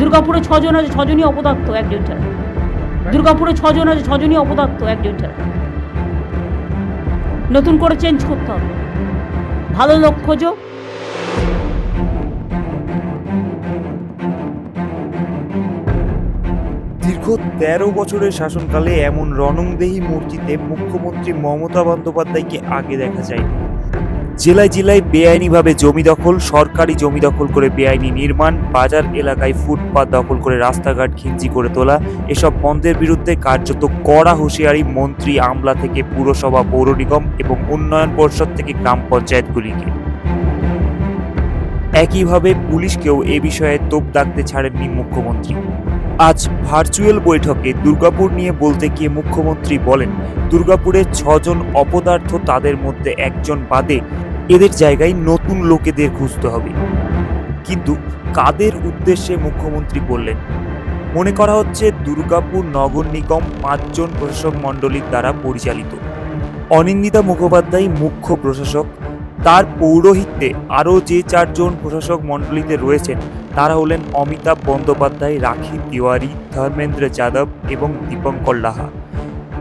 দুর্গাপুরে ছজন আছে, ছজনই অপদার্থ, একজন ছাড়া। দুর্গাপুরে ছজন আছে, ছজনই অপদার্থ, একজন ছাড়া। নতুন করে চেঞ্জ করতে হবে। ভালো লোক খোঁজো। দীর্ঘ তেরো বছরের শাসনকালে এমন রণংদেহী মূর্তিতে মুখ্যমন্ত্রী মমতা বন্দ্যোপাধ্যায়কে আগে দেখা যায়নি। জেলায় জেলায় বেআইনিভাবে জমি দখল, সরকারি জমি দখল করে বেআইনি নির্মাণ, বাজার এলাকায় ফুটপাত দখল করে রাস্তাঘাট খিঞ্জি করে তোলা, এসব বন্ধের বিরুদ্ধে কার্যত কড়া হুঁশিয়ারি মন্ত্রী আমলা থেকে পুরসভা, পৌর নিগম এবং উন্নয়ন পরিষদ থেকে গ্রাম পঞ্চায়েতগুলিকে। একইভাবে পুলিশকেও এ বিষয়ে তোপ দাগতে ছাড়েননি মুখ্যমন্ত্রী। আজ ভার্চুয়াল বৈঠকে দুর্গাপুর নিয়ে বলতে গিয়ে মুখ্যমন্ত্রী বলেন, দুর্গাপুরে ছজন অপদার্থ তাদের মধ্যে একজন বাদে এদের জায়গায় নতুন লোকেদের খুঁজতে হবে। কিন্তু কাদের উদ্দেশ্যে মুখ্যমন্ত্রী বললেন? মনে করা হচ্ছে দুর্গাপুর নগর নিগম পাঁচজন প্রশাসক মণ্ডলীর দ্বারা পরিচালিত। অনিন্দিতা মুখোপাধ্যায় মুখ্য প্রশাসক। তার পৌরোহিত্যে আরও যে চারজন প্রশাসক মণ্ডলীতে রয়েছেন, তারা হলেন অমিতাভ বন্দ্যোপাধ্যায়, রাখি তিওয়ারি, ধর্মেন্দ্র যাদব এবং দীপঙ্কর লাহা।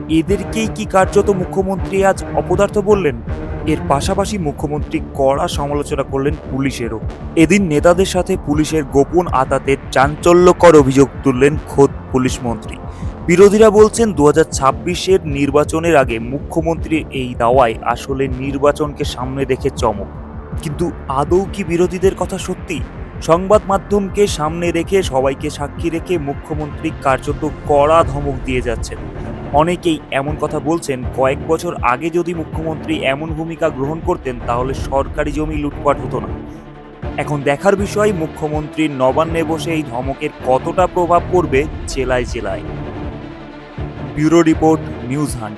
এদেরকেই কি কার্যত মুখ্যমন্ত্রী আজ অপদার্থ বললেন? এর পাশাপাশি মুখ্যমন্ত্রী কড়া সমালোচনা করলেন পুলিশেরও। এদিন নেতাদের সাথে পুলিশের গোপন আতাতের চাঞ্চল্যকর অভিযোগ তুললেন খোদ পুলিশ মন্ত্রী। বিরোধীরা বলছেন দু হাজার ছাব্বিশের নির্বাচনের আগে মুখ্যমন্ত্রীর এই দাওয়ায় আসলে নির্বাচনকে সামনে রেখে চমক। কিন্তু আদৌ কি বিরোধীদের কথা সত্যি? সংবাদ মাধ্যমকে সামনে রেখে সবাইকে সাক্ষী রেখে মুখ্যমন্ত্রী কার্যত কড়া ধমক দিয়ে যাচ্ছেন। অনেকেই এমন কথা বলছেন, কয়েক বছর আগে যদি মুখ্যমন্ত্রী এমন ভূমিকা গ্রহণ করতেন, তাহলে সরকারি জমি লুটপাট হতো না। এখন দেখার বিষয়, মুখ্যমন্ত্রীর নবান্নে বসে এই ধমকের কতটা প্রভাব পড়বে জেলায় জেলায়। Bureau report, news hunt.